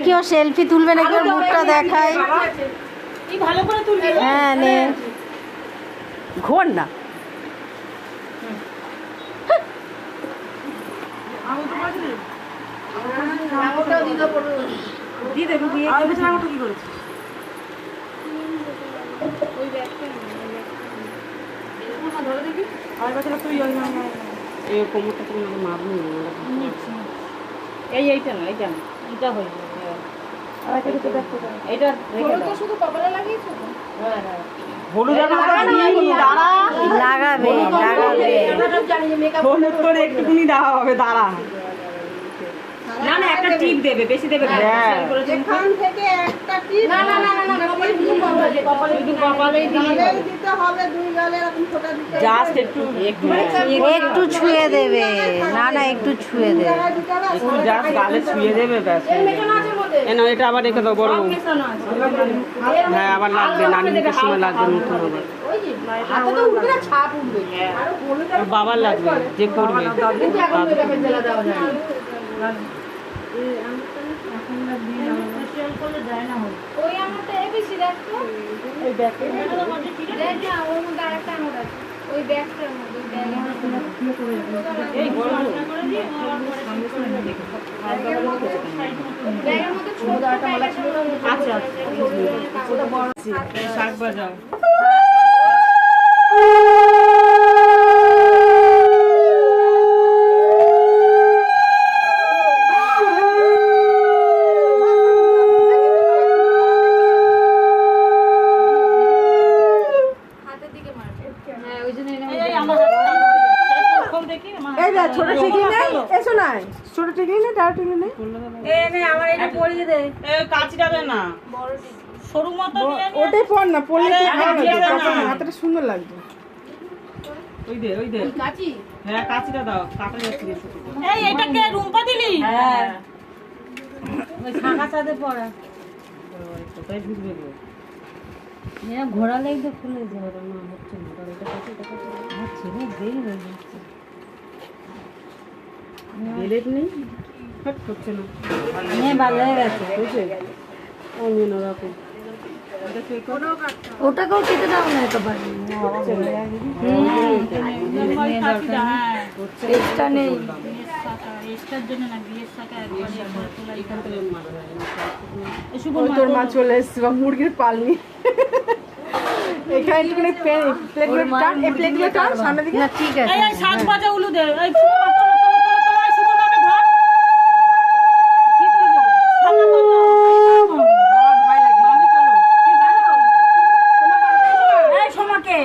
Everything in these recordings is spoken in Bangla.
দেখি ও সেলফি তুলবে নাকি ওর মুখটা দেখায় এই ভালো করে তুলবি হ্যাঁ নে। ঘোর না। এই কোমরটা তুমি এই এইটা না এইটা না। এইটা হয়ে যাবে এইটা রেখে দাও। শুধু কপালে লাগিয়েছো তো? হলুদ লাগাবে লাগাবে। হলুদ করে একটুখানি দেওয়া হবে দাঁড়া। না না একটা টিপ দেবে বেশি দেবে না। হ্যাঁ। এখান থেকে একটা টিপ না না না না কপালে শুধু কপালে কপালে শুধু কপালেই দিতে হবে দুই গালে এরকম ফোঁটা দিতে জাস্ট একটু একটু একটু ছুঁয়ে দেবে। না না একটু ছুঁয়ে দেবে। একটু জাস্ট গালে ছুঁয়ে দেবে ব্যাস। এ না এটা আবার রেখে দাও বড় হ্যাঁ আবার লাগবে নানি মুখের সময় লাগবে নতুন আবার ওর বাবার লাগবে যে করবে। ওই আঙুরটা এবিসি দেখতো এই ব্যাগটা ওর মধ্যে আরেকটা আঙুর আছে। ওই ব্যাগটার মধ্যে ওই ব্যাগের ছোট টিকলি নেই? এসো না ছোট টিকলি নেই তার টিকলি নেই? এই নে আমার এটা পরিয়ে দে। এ কাঁচিটা দে না সরু মতো নিয়ে ওটাই পর না তো ভালো হাতটা সুন্দর লাগবে ওই দে ওই দে। কাচি? হ্যাঁ কাঁচিটা দাও কাটা যাচ্ছে। এই এটাকে রুম্পা দিলি? হ্যাঁ। ওই ছাকা সাথে পড়া। কোথায় ঢুকবে গো? খুলে যাবে না হচ্ছে না এটা কাছে এটা হচ্ছে না দেরি হয়ে যাচ্ছে বেলেট নেই? হাট হচ্ছে না। হ্যাঁ ভালো হয়ে গেছে অন্য রকম ওটাকেও কেটে দাও না এক্সট্রা নেই। তোর মা চলে এসছে বা মুরগির পালনি। এখানে একটুখানি প্লেটগুলো দিকে। ঠিক আছে। এই এই সাত বাজে উলু দে এই তোলো, তোলো, তোলো, তোলো, তোলো, এই সুতোটাকে ধর। কি করব? সামনে তো তো। মামি চলো। কি জানো? এই সোমাকে।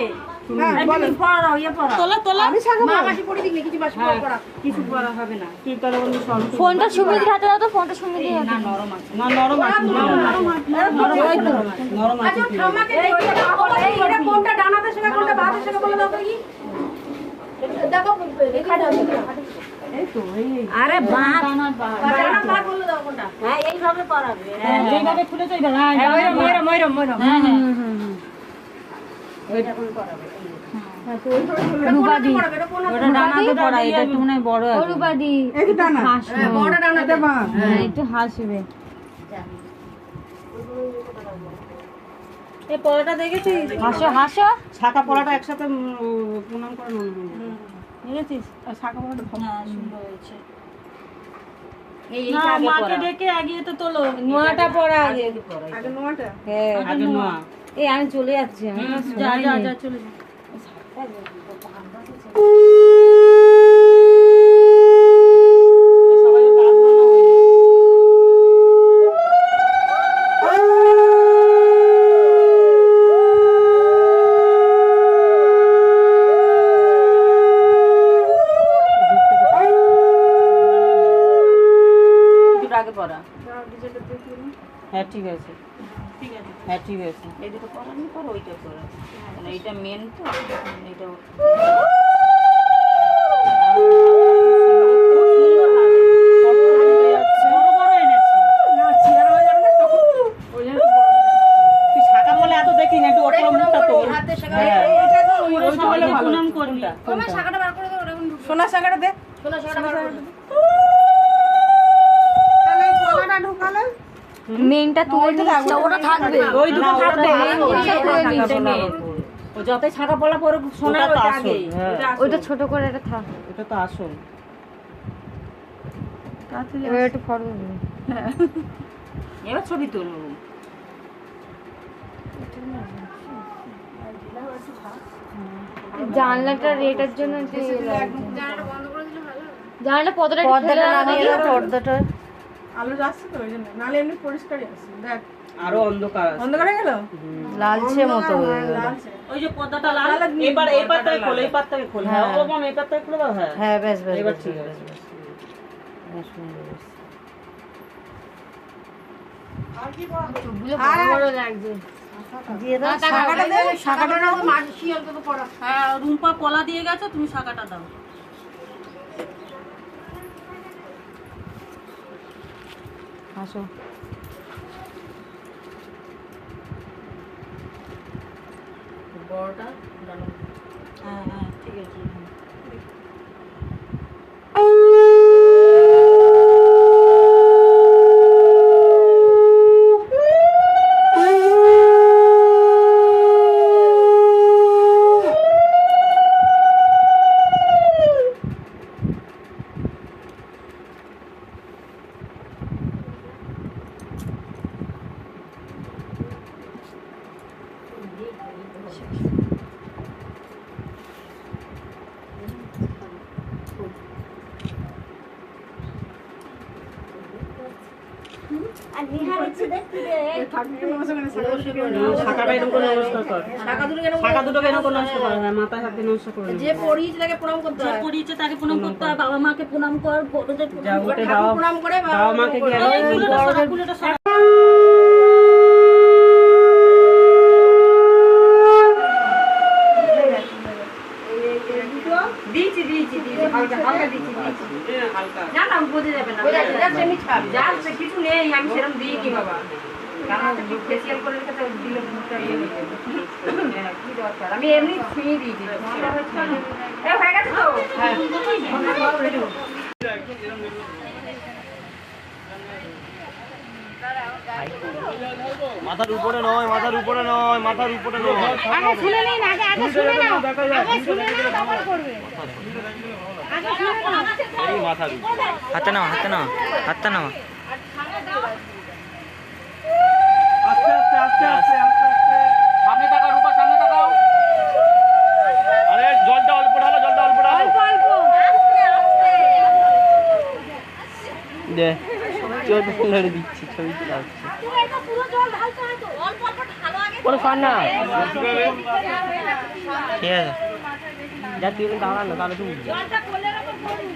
হ্যাঁ এই বলো তুমি পড়াও, ইয়ে পড়াও। তোলো, তোলো। আমি শাখা মা পরবো। পড়ে দিবি কিছু বাসি হ্যাঁ, কিছু পড়া হবে না। তুই তাহলে বলবি ফোনটা সুমিদির হাতে দাও তো ফোনটা সুমিদির হাতে না, নরম আছে। না নরম আছে নরম আছে। নরম আছে দেখি এই এটা কোনটা ডানাতে শেখা কোনটা বাতে শেখা বলে দাও তো কি দেখো দেখা যাবে আরে ডানার বাহার। ডানা বলে দাও কোনটা হ্যাঁ এইভাবে পড়াবে হ্যাঁ, যেইভাবে খুলেছো এইভাবে। হ্যাঁ, হ্যাঁ, হ্যাঁ, হ্যাঁ, হ্যাঁ। রুবাদি। ওটা ডানাতে পড়া, এটা একটু মনে বড় আছে। রুবাদি এই তো হ্যাঁ বড় ডানা এটা হ্যাঁ একটু হাসবে এই পড়াটা দেখেছিস? হাসো হাসো। শাখা পড়াটা একসাথে প্রণাম করে মনে হয়। দেখেছিস? শাখা পরাটা হ্যাঁ সুন্দর হয়েছে। এই না মাকে ডেকে আগিয়ে তো তোলো। নোয়াটা পড়া আগে। আগে নোয়াটা। হ্যাঁ আগে নোয়া। এই আমি চলে যাচ্ছি আমি চলে আগে পড়া। হ্যাঁ ঠিক আছে ঠিক আছে। হ্যাঁ ঠিক আছে। এই দুটো করার পর ওইটা মানে এইটা মেন তো এইটা বড় বড় এনেছি না চেয়ার হয়ে যাবে না তখন ওই জন্য একটু বড় করে দাও। তুই শাখা বলে এত দেখি না একটু ওপর মুখটা তোল হাতে শেখা হ্যাঁ এটা তো ওই- ওই ওইটা হলে ভালো। প্রণাম করবি তোমার শাখাটা বার করে দাও ওটা এখন সোনা শাখাটা দে সোনা শাখাটা বার করে দাও তাহলে এই গলাটা ঢোকালে মেনটা তুলে নিচ্ছি ওটা থাকবে। ওই দুটো থাকবে। ও যতই ছাকা পড়া পরে সোনার ওটা তো আসল, আগে হ্যাঁ। ওটা ওইটা ছোট করে এটা থাক। এটা তো আসল। এবার একটু ফটো দিবি এবার ছবি তুলবো। জানলাটার রেটার জন্য। জানলাটা খুলে পর্দাটা আলো যাচ্ছে তো ওই জন্য। নাহলে এমনি পরিষ্কারই আছে। দেখ। আরও অন্ধকার আছে। অন্ধকারে গেল? লালচে মতো হয়ে গেল। ওই যে পর্দাটা লাল এবার এই পাতটাকে খোল এই পাতটাকে খোল। হ্যাঁ ও মাম এই খুলে দাও হ্যাঁ। হ্যাঁ বেশ বেশ এবার বেশ, ঠিক বেশ, আছে। বেশ, বেশ সুন্দর হয়েছে। চুলগুলো বড় বড় লাগছে দিয়ে দাও শাখাটা দে শাখাটা না মাসি অন্তত পড়া হ্যাঁ রুম্পা কলা দিয়ে গেছে তুমি শাকাটা দাও আসো। বড়টা হ্যাঁ হ্যাঁ ঠিক আছে শাকাটা এরকম করে নমস্কার কর শাখা দুটো কেন শাকা দুটোকে এরকম করে নমস্কার কর হ্যাঁ মাথায় হাত দিয়ে নমস্কার করে যে পড়িয়েছে তাকে প্রণাম করতে যে হয়। পড়িয়েছে তাকে প্রণাম করতে হয় বাবা মাকে প্রণাম কর প্রণাম প্রণাম বাবা মাকে কি এই কুলোটা সরা, কুলোটা সরা। দিয়েছি দিয়েছি দিয়েছি হালকা হালকা দিয়েছি দিয়েছি হালকা না না বোঝা যাবে না। যাচ্ছে। কিছু নেই আমি সেরকম বাবা? তো দিলে মুখটা ইয়ে হয়ে হ্যাঁ, কি বাবা আমি এমনি ছুঁয়ে দিয়েছি হয়ে গেছে তো? হ্যাঁ। মাথার উপরে নয় মাথার উপরে নয় মাথার উপরে নয়। আগে শুনে নিন আগে আগে শুনে নাও আগে শুনে নাও তারপর করবে। আগে শুনে নাও। এই মাথার উপরে। হাতে নাও হাতে নাও হাতটা নাও। আস্তে আস্তে আস্তে আস্তে আস্তে আস্তে। সামনে তাকাও রূপা সামনে তাকাও। আরে জলটা অল্প ঢালো জলটা অল্প ঢালো। চোখ লড়ে দিচ্ছি। জল ঢালতে তো। অল্প অল্প ঢালো আগে। কোনো ফান না। ঠিক আছে। যা তুই এখানে দাঁড়া না তাহলে তুই উঠবি। জলটা কোলের উপর পড়ুন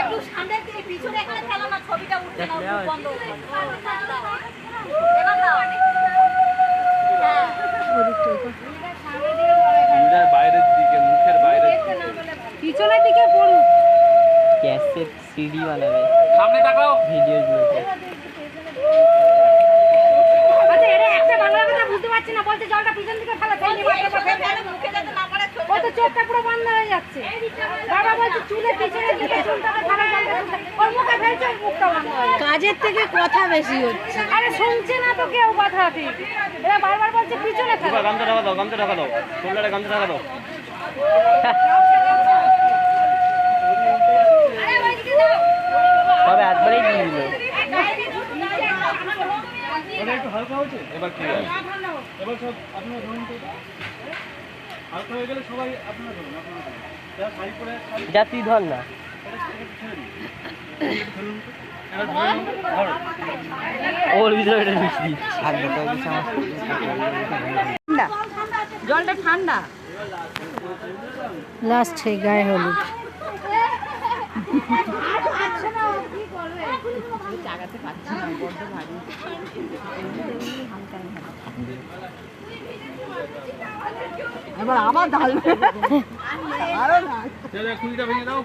একটু সামনে দিয়ে পিছনে এখানে ফেলো না ছবিটা উঠবে না বন্ধ এবার দাও। মুখের বাইরের দিকে মুখের বাইরের দিকে। পিছনের দিকে পড়ুন ক্যাসেট সিডি বানাবে সামনে তাকাও ভিডিও গুলোতে আচ্ছা এটা একটা বাংলা কথা বুঝতে পারছি না বলতে জলটা পিছন দিকে ফেলো ফেলে মুখে যাতে না পড়ে ও তো চোখটা পুরো বন্ধ হয়ে যাচ্ছে। বাবা বলছে চুলের পিছনে দিকে চুলটাকে ফেলো জলটা ওর মুখে ফেলছে মুখটা বন্ধ হয়ে যাচ্ছে। কাজের থেকে কথা বেশি হচ্ছে। আরে শুনছে না তো কেউ কথা ঠিক। এরা বারবার বলছে পিছনে ফেলা। গামছা ঢাকা দাও গামছা ঢাকা দাও। শোল্ডারে গামছা ঢাকা দাও আরে ওইদিকে দাও তবে একবারেই দিয়ে দিল এবার কি হবে? যা তুই ধর না। ওর ভিতরে এটা মিশিয়ে দিচ্ছি জলটা ঠান্ডা লাস্ট সেই গায়ে হলুদ এবার আবার ঢালবে দাদা, খুঁটিটা ভেঙে দাও শক্ত জায়গায় রাখুন একটু শক্ত জায়গায় রাখুন পারছি না বড্ড ভারী। এবার আবার স্যার আর পরে সত্যি ভেঙে দাও।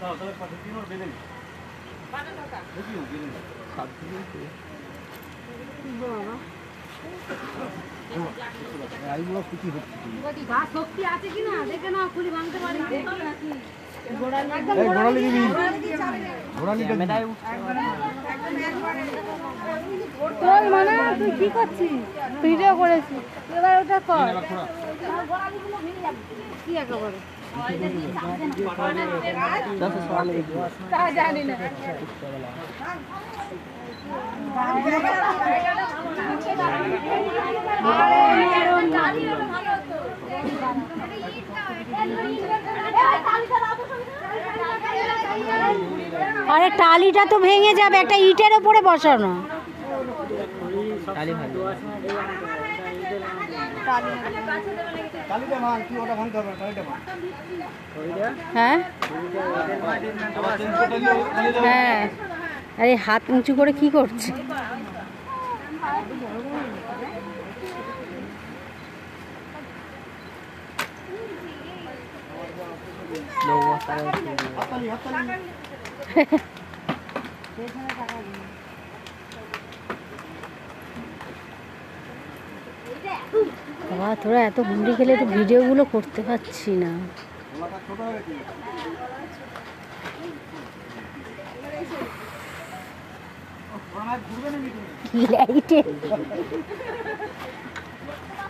তাহলে পাঠিয়ে দিন ওর বেঁধে নি দেখি ও বেঁধে নি সাত দিন এইগুলো কিছু হচ্ছে গাছ শক্তি আছে কিনা দেখে না খুলি ভাঙতে পারি। ঘোড়ালি দিবি। ঘোড়ালি তোর মানে তুই কি করছিস? ভিডিও করেছিস। এবার ওটা কর। কি একেবারে? জানি না। আরে টালিটা তো ভেঙে যাবে, একটা ইটের উপরে বসানো। হ্যাঁ? হ্যাঁ। আরে হাত উঁচু করে কি করছে? বাবা তোরা এত হুন্ডি খেলে তো ভিডিওগুলো করতে পারছি না। কি লাইটে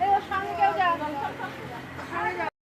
এই ওর সঙ্গে কেউ যা